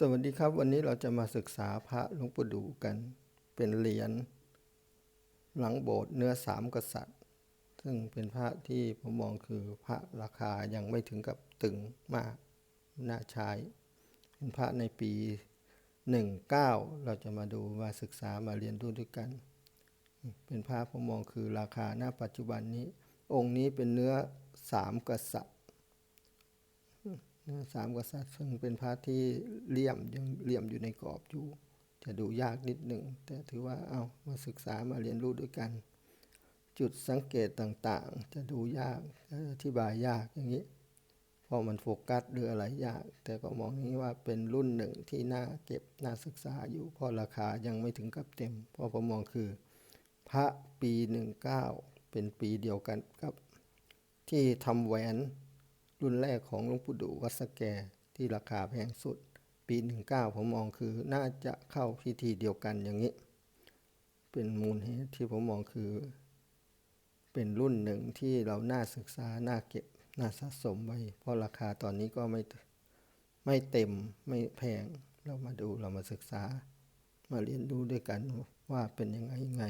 สวัสดีครับ วันนี้เราจะมาศึกษาพระหลวงปู่ดูกัน เป็นเหรียญหลังโบสถ์เนื้อสามกษัตริย์ ซึ่งเป็นพระที่ผมมองคือพระราคายังไม่ถึงกับตึงมากน่าใช้เป็นพระในปี 19 เราจะมาดูมาศึกษามาเรียนรู้ด้วยกัน เป็นพระผมมองคือราคาณปัจจุบันนี้ องค์นี้เป็นเนื้อสามกษัตริย์ สามกษัตริย์ซึ่งเป็นพระที่เหลี่ยมยังเหลี่ยมอยู่ในกรอบอยู่ จะดูยากนิดหนึ่ง แต่ถือว่าเอามาศึกษามาเรียนรู้ด้วยกัน จุดสังเกตต่างๆ จะดูยากอธิบายยากอย่างนี้เพราะมันโฟกัสหรืออะไรยาก แต่ก็มองนี้ว่าเป็นรุ่นหนึ่งที่น่าเก็บน่าศึกษาอยู่เพราะราคายังไม่ถึงกับเต็ม เพราะผมมองคือ พระปีหนึ่งเก้าเป็นปีเดียวกันกับ ที่ทำแหวน รุ่นแรกของหลวงปู่ดูวัดสแกที่ราคาแพงสุด ปีหนึ่งเก้าผมมองคือน่าจะเข้าพิธีเดียวกันอย่างนี้ เป็นมูลเหตุที่ผมมองคือ เป็นรุ่นหนึ่งที่เราน่าศึกษา น่าเก็บ น่าสะสมไว้ เพราะราคาตอนนี้ก็ไม่ไม่เต็มไม่แพงเรามาดูเรามาศึกษา มาเรียนรู้ด้วยกันว่าเป็นยังไงยังไง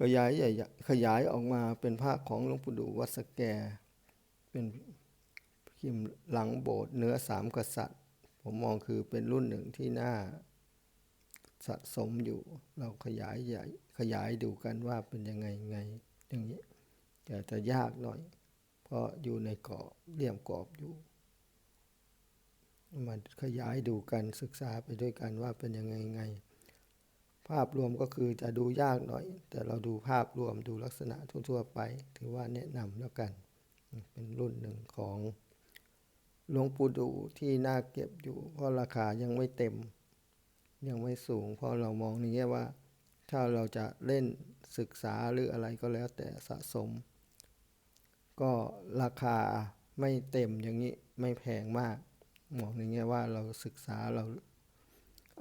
ขยายใหญ่ขยายออกมาเป็นภาคของหลวงปู่ดูวัดสแก เป็นพิมพ์หลังโบสถ์เนื้อสามกษัตริย์ ผมมองคือเป็นรุ่นหนึ่งที่น่าสะสมอยู่ เราขยายใหญ่ขยายดูกันว่าเป็นยังไงไง อย่างนี้แต่จะยากหน่อย เพราะอยู่ในกรอบเลี่ยมกรอบอยู่มาขยายดูกันศึกษาไปด้วยกันว่าเป็นยังไงไง ภาพรวมก็คือจะดูยากหน่อย แต่เราดูภาพรวมดูลักษณะทั่วๆไป ถือว่าแนะนำแล้วกัน เป็นรุ่นหนึ่งของหลวงปู่ดูที่น่าเก็บอยู่ เพราะราคายังไม่เต็ม ยังไม่สูง เพราะเรามองนี้ว่า ถ้าเราจะเล่นศึกษาหรืออะไรก็แล้วแต่สะสม ก็ราคาไม่เต็มอย่างนี้ไม่แพงมากมองอย่างเงี้ว่าเราศึกษาเรา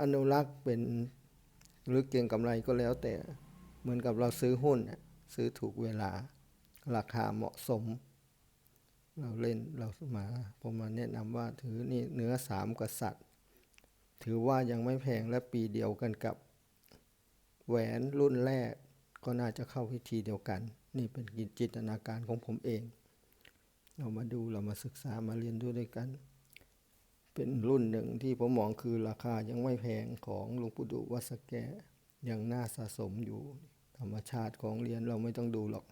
อนุรักษ์เป็น หรือเก่งกำไรก็แล้วแต่เหมือนกับเราซื้อหุ้นซื้อถูกเวลา ราคาเหมาะสม เราเล่นเรามาผมมาแนะนำว่าถือนี่เนื้อสามกษัตริย์ ถือว่ายังไม่แพงและปีเดียวกันกับแหวนรุ่นแรกก็น่าจะเข้าพิธีเดียวกัน นี่เป็นจินตนาการของผมเอง เรามาดูเรามาศึกษามาเรียนด้วยกัน เป็นรุ่นหนึ่งที่ผมมองคือราคายังไม่แพงของหลวงปู่ดูวัดสแกยังน่าสะสมอยู่ ธรรมชาติของเหรียญเราไม่ต้องดูหรอก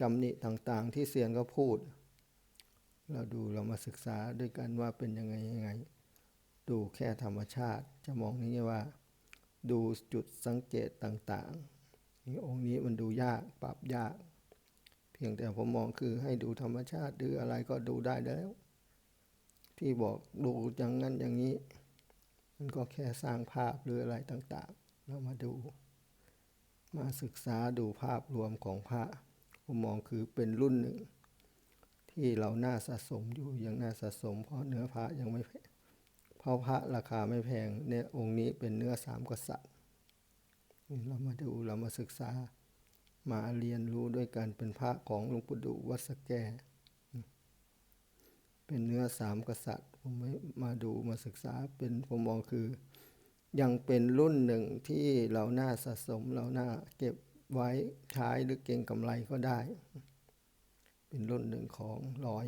กำนิต่างๆ ที่เซียนก็พูด เราดูเรามาศึกษาด้วยกันว่าเป็นยังไงยังไง ดูแค่ธรรมชาติจะมองนี้ว่า ดูจุดสังเกตต่างๆนี่องค์นี้มันดูยากปรับยาก เพียงแต่ผมมองคือให้ดูธรรมชาติหรืออะไรก็ดูได้แล้ว ที่บอกดูอย่างนั้นอย่างนี้ มันก็แค่สร้างภาพหรืออะไรต่างๆ เรามาดู มาศึกษาดูภาพรวมของพระผมมองคือเป็นรุ่นหนึ่ง ที่เราน่าสะสมอยู่ยังน่าสะสม เพราะเนื้อพระยังไม่เพราะพระราคาไม่แพงเนี่ยองค์นี้เป็นเนื้อสามกษัตริย์เรามาดูเรามาศึกษามาเรียนรู้ด้วยกันเป็นพระของหลวงปู่ดูวัดสแก เป็นเนื้อสามกษัตริย์ ผมมาดูมาศึกษาเป็นผมมองคือ ยังเป็นรุ่นหนึ่งที่เราน่าสะสมเราน่าเก็บไว้ใช้หรือเก่งกำไรก็ได้ เป็นรุ่นหนึ่งของร้อย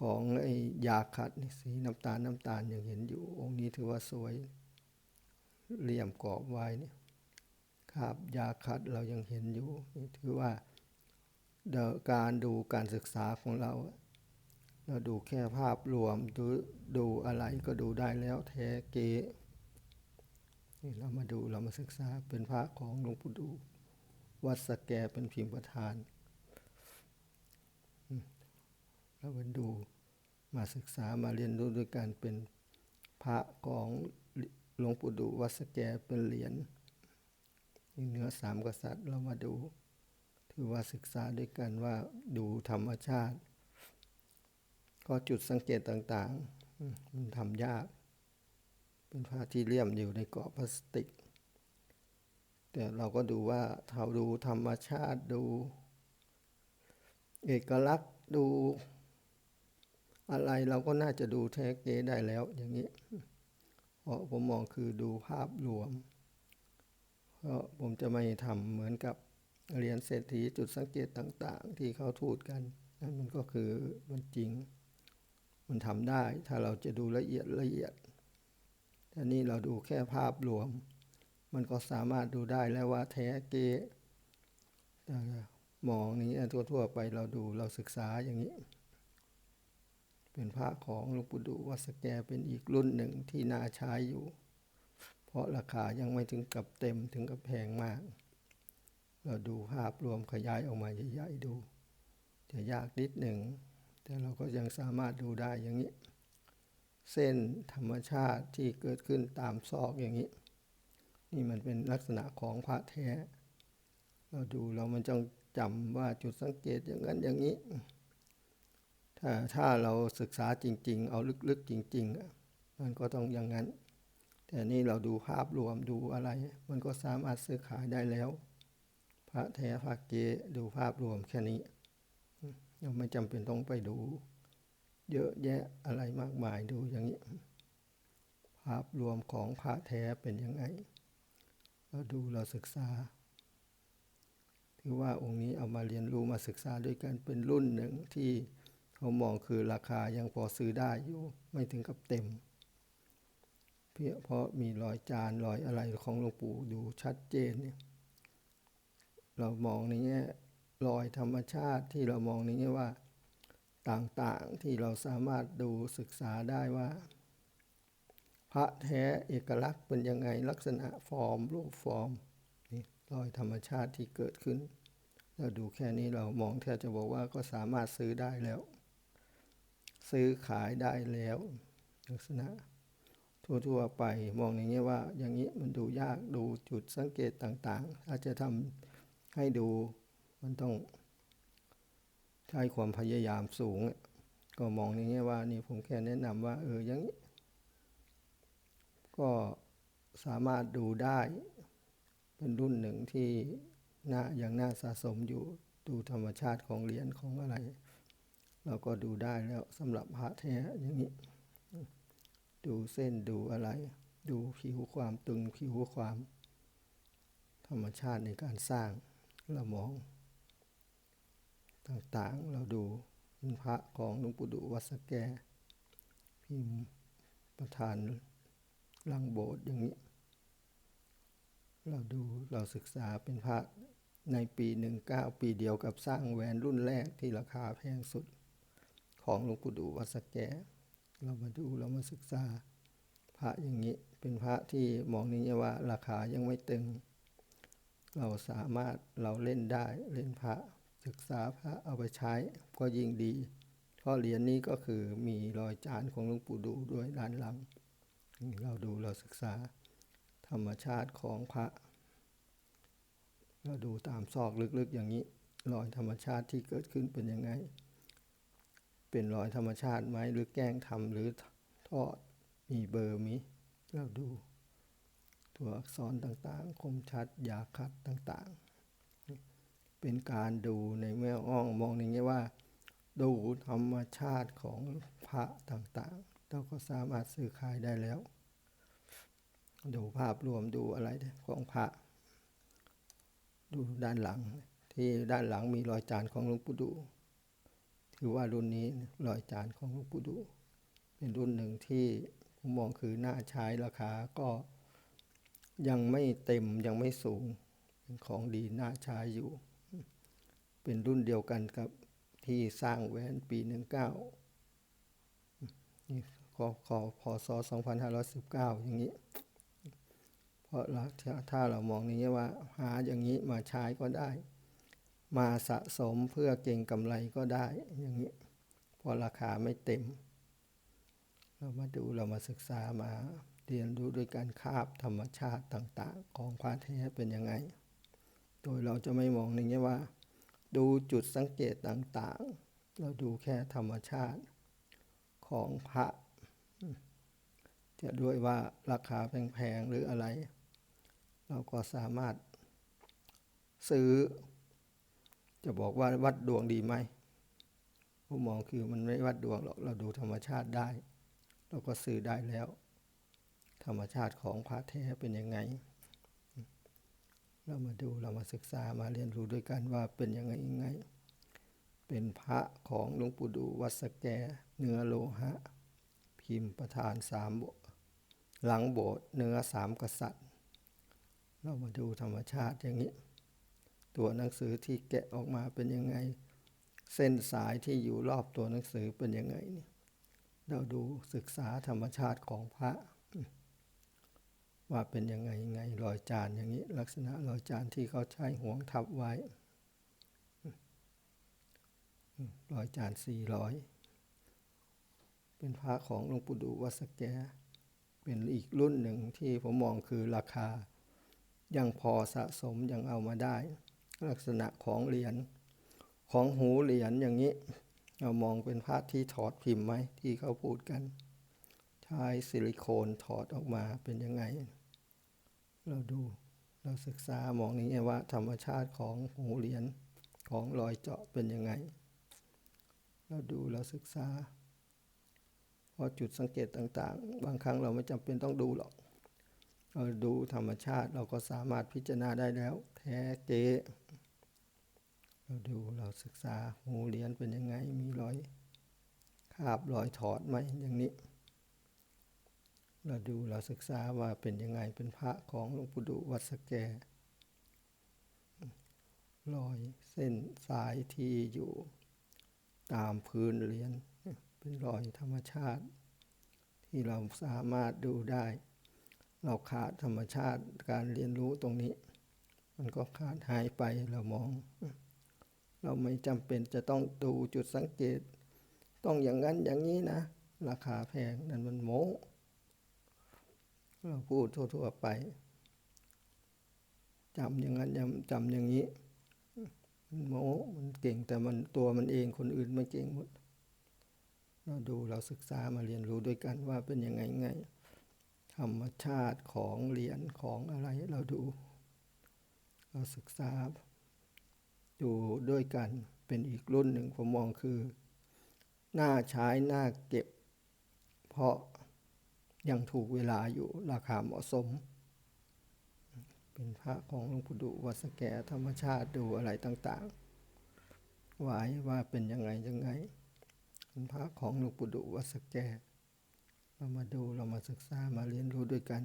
ของไอ้ยาขัดสีน้ำตาลน้ำตาลยังเห็นอยู่ องค์นี้ถือว่าสวยเหลี่ยมกรอบไว้เนี่ยครับยาคัดเรายังเห็นอยู่ ถือว่าการดูการศึกษาของเรา เราดูแค่ภาพรวมดูดูอะไรก็ดูได้แล้วแท้เกนี่เรามาดูเรามาศึกษาเป็นพระของหลวงปู่ดู วัดสแกเป็นพิมพ์ประธานเรามาดูมาศึกษามาเรียนรู้ด้วยการเป็นพระของหลวงปู่ดูวัดสแกเป็นเหรียญเนื้อสามกษัตริย์เรามาดู ถือว่าศึกษาด้วยกันว่าดูธรรมชาติ ก็จุดสังเกตต่างๆ มันทำยาก เป็นผ้าที่เลี่ยมอยู่ในกราะพลาสติก แต่เราก็ดูว่าเราดูธรรมชาติดู เอกลักษณ์ดูอะไรเราก็น่าจะดูแท้เกได้แล้วอย่างนี้ เพราะผมมองคือดูภาพรวม เพราะผมจะไม่ทำเหมือนกับเรียนเศรษฐีจุดสังเกตต่าง ๆ ที่เขาทูดกัน นั่นมันก็คือมันจริง มันทำได้ ถ้าเราจะดูละเอียดละเอียดแต่นี่เราดูแค่ภาพรวม มันก็สามารถดูได้แล้วว่าแท้เกแต่มองนี้ทั่วๆไปเราดูเราศึกษาอย่างนี้ เป็นพระของหลวงปู่ดูวัสแกเป็นอีกรุ่นหนึ่งที่น่าใช้อยู่ เพราะราคายังไม่ถึงกับเต็มถึงกับแพงมาก เราดูภาพรวมขยายออกมาใหญ่ๆดู จะยากนิดหนึ่ง แต่เราก็ยังสามารถดูได้อย่างนี้ เส้นธรรมชาติที่เกิดขึ้นตามซอกอย่างนี้ นี่มันเป็นลักษณะของพระแท้ เราดูเรามันต้องจำว่าจุดสังเกตอย่างนั้นอย่างนี้ ถ้าถ้าเราศึกษาจริง ๆ เอาลึกๆจริง ๆ มันก็ต้องอย่างนั้น แต่นี่เราดูภาพรวมดูอะไร มันก็สามารถซื้อขายได้แล้ว พระแท้พระเกดูภาพรวมแค่นี้ เราไม่จำเป็นต้องไปดู เยอะแยะอะไรมากมายดูอย่างนี้ ภาพรวมของพระแท้เป็นยังไง เราดูเราศึกษา ถือว่าองค์นี้เอามาเรียนรู้มาศึกษาด้วยกันเป็นรุ่นหนึ่งที่เขามองคือราคายังพอซื้อได้อยู่ ไม่ถึงกับเต็ม เพียเพราะมีรอยจานรอยอะไรของหลวงปู่ดูชัดเจนเนี่ยเรามองในแง่ รอยธรรมชาติที่เรามองนแง่ว่าต่างๆที่เราสามารถดูศึกษาได้ว่า พระแท้เอกลักษณ์เป็นยังไงลักษณะฟอร์ม รูปฟอร์มนี่รอยธรรมชาติที่เกิดขึ้น เราดูแค่นี้เรามองแทบจะบอกว่าก็สามารถซื้อได้แล้ว ซื้อขายได้แล้ว ลักษณะทั่วๆไปมองอย่างนี้ว่าอย่างนี้มันดูยากดูจุดสังเกตต่างๆถ้าจะทำให้ดู มันต้องใช้ความพยายามสูง ก็มองอย่างนี้ว่านี่ผมแค่แนะนำว่า เอออย่างนี้ ก็สามารถดูได้ เป็นรุ่นหนึ่งที่น่ายังน่าสะสมอยู่ดูธรรมชาติของเหรียญของอะไร เราก็ดูได้แล้วสำหรับพระแท้อย่างนี้ ดูเส้นดูอะไร ดูผิวความตึงผิวความ ธรรมชาติในการสร้างเรามอง ต่างๆ เราดูเป็นพระของหลวงปู่ดูวัดสแก พิมพ์ประธานลังโบสถ์อย่างนี้ เราดูเราศึกษาเป็นพระในปีหนึ่งเก้าปีเดียวกับสร้างแหวนรุ่นแรกที่ราคาแพงสุด ของหลวงปู่ดูวัดสแก เรามาดูเรามาศึกษาพระอย่างนี้เป็นพระที่มองนี้ว่าราคายังไม่ตึง เราสามารถเราเล่นได้เล่นพระ ศึกษาพระเอาไปใช้ก็ยิ่งดีเพราะเหรียญนี้ก็คือมีรอยจานของหลวงปู่ดูด้วยด้านหลัง เราดูเราศึกษาธรรมชาติของพระ เราดูตามซอกลึกๆอย่างนี้ รอยธรรมชาติที่เกิดขึ้นเป็นยังไง เป็นรอยธรรมชาติไหมหรือแกล้งทำหรือทอดมีเบอร์มีเราดู ตัวอักษรต่างๆ คมชัดยาคัดต่างๆ เป็นการดูในแม่อ้องมองอย่างนี้ว่า ดูธรรมชาติของพระต่างๆ เราก็สามารถซื้อขายได้แล้ว ดูภาพรวมดูอะไรของพระ ดูด้านหลัง ที่ด้านหลังมีรอยจานของหลวงปู่ดู ถือว่ารุ่นนี้รอยจานของหลวงปู่ดู เป็นรุ่นหนึ่งที่ผมมองคือน่าใช้ราคาก็ยังไม่เต็มยังไม่สูงเป็นของดีน่าใช้อยู่ เป็นรุ่นเดียวกันกับที่สร้างแหวนปีหนึ่งเก้านี่ขอขอพศสองพันห้าร้อยสิบเก้าอย่างนี้ เพราะเราถ้าเรามองอย่างนี้ว่าหาอย่างนี้มาใช้ก็ได้ มาสะสมเพื่อเก่งกำไรก็ได้อย่างนี้เพราะราคาไม่เต็ม เรามาดูเรามาศึกษามาเรียนรู้ด้วยการคาบธรรมชาติต่าง ๆ ของพระแท้เป็นยังไง โดยเราจะไม่มองในแง่ว่า ดูจุดสังเกตต่างๆ เราดูแค่ธรรมชาติของพระ จะด้วยว่าราคาแพงๆหรืออะไร เราก็สามารถซื้อ จะบอกว่าวัดดวงดีไหมผมมองคือมันไม่วัดดวงหรอกเราดูธรรมชาติได้ เราก็ซื้อได้แล้ว ธรรมชาติของพระแท้เป็นยังไง เรามาดูเรามาศึกษามาเรียนรู้ด้วยกันว่าเป็นยังไงยังไง เป็นพระของหลวงปู่ดูวัดสแกเนื้อโลหะ พิมพ์ประธานสามโบหลังโบสถ์เนื้อสามกษัตริย์ เรามาดูธรรมชาติอย่างนี้ ตัวหนังสือที่แกะออกมาเป็นยังไง เส้นสายที่อยู่รอบตัวหนังสือเป็นยังไงนี่เราดูศึกษาธรรมชาติของพระ ว่าเป็นยังไงยังไงรอยจานอย่างนี้ ลักษณะรอยจานที่เขาใช้ห่วงทับไว้รอยจานสี่ร้อยเป็นพระของหลวงปู่ดูวัดสแก เป็นอีกรุ่นหนึ่งที่ผมมองคือราคา ยังพอสะสมยังเอามาได้ ลักษณะของเหรียญของหูเหรียญอย่างนี้ เรามองเป็นพระที่ถอดพิมพ์ไหมที่เขาพูดกัน ใช้ซิลิโคนถอดออกมาเป็นยังไง เราดูเราศึกษามองนี้ว่าธรรมชาติของหูเหรียญของรอยเจาะเป็นยังไง เราดูเราศึกษาพราะจุดสังเกตต่างๆ บางครั้งเราไม่จำเป็นต้องดูหรอกเราดูธรรมชาติเราก็สามารถพิจารณาได้แล้ว แท้เก๊เราดูเราศึกษาหูเหรียญเป็นยังไงมีรอยคาบรอยถอดไหมอย่างนี้ เราดูเราศึกษาว่าเป็นยังไงเป็นพระของหลวงปู่ดูวัดสแกรอยเส้นสายที่อยู่ตามพื้นเหรียญเป็นรอยธรรมชาติ ที่เราสามารถดูได้ เราขาดธรรมชาติการเรียนรู้ตรงนี้ มันก็ขาดหายไปเรามอง เราไม่จำเป็นจะต้องดูจุดสังเกต ต้องอย่างนั้นอย่างนี้นะ ราคาแพงนั่นมันโม เราพูดทั่ว ๆ ไปจำอย่างนั้นจำอย่างนี้มันโมมันเก่งแต่มันตัวมันเองคนอื่นไม่เก่งหมดเราดูเราศึกษามาเรียนรู้ด้วยกันว่าเป็นยังไงไงธรรมชาติของเหรียญของอะไรเราดู เราศึกษาดูด้วยกันเป็นอีกรุ่นหนึ่งผมมองคือ หน้าใช้หน้าเก็บ เพราะ ยังถูกเวลาอยู่ราคาเหมาะสม เป็นพระของหลวงปู่ดูวัดสแกธรรมชาติดูอะไรต่างๆไว้ว่าเป็นยังไงยังไงเป็นพระของหลวงปู่ดูวัดสแก เรามาดูเรามาศึกษามาเรียนรู้ด้วยกัน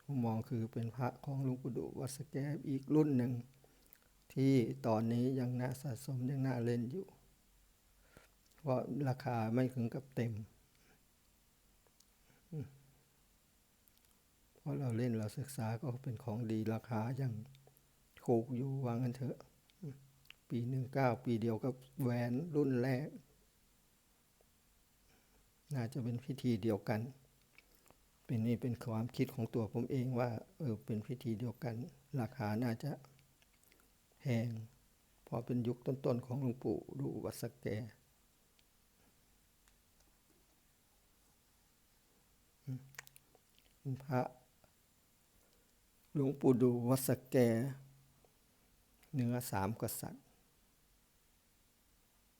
ผมมองคือเป็นพระของหลวงปู่ดูวัดสแกอีกรุ่นหนึ่ง ที่ตอนนี้ยังน่าสะสมยังน่าเล่นอยู่ เพราะราคาไม่ถึงกับเต็ม เพ ราะเราเล่นเราศึกษาก็เป็นของดีราคาอยังถูกอยู่วางกันเถอะ ปีหนึ่งเก้าปีเดียวกับแหวนรุ่นแรก น่าจะเป็นพิธีเดียวกัน เป็นนี่เป็นความคิดของตัวผมเองว่าเออเป็นพิธีเดียวกัน ราคาน่าจะแพงพอเป็นยุคต้นๆของหลวงปู่ดูวัดสแกพระ หลวงปู่ดูวัดสแกเนื้อสามกษัตริย์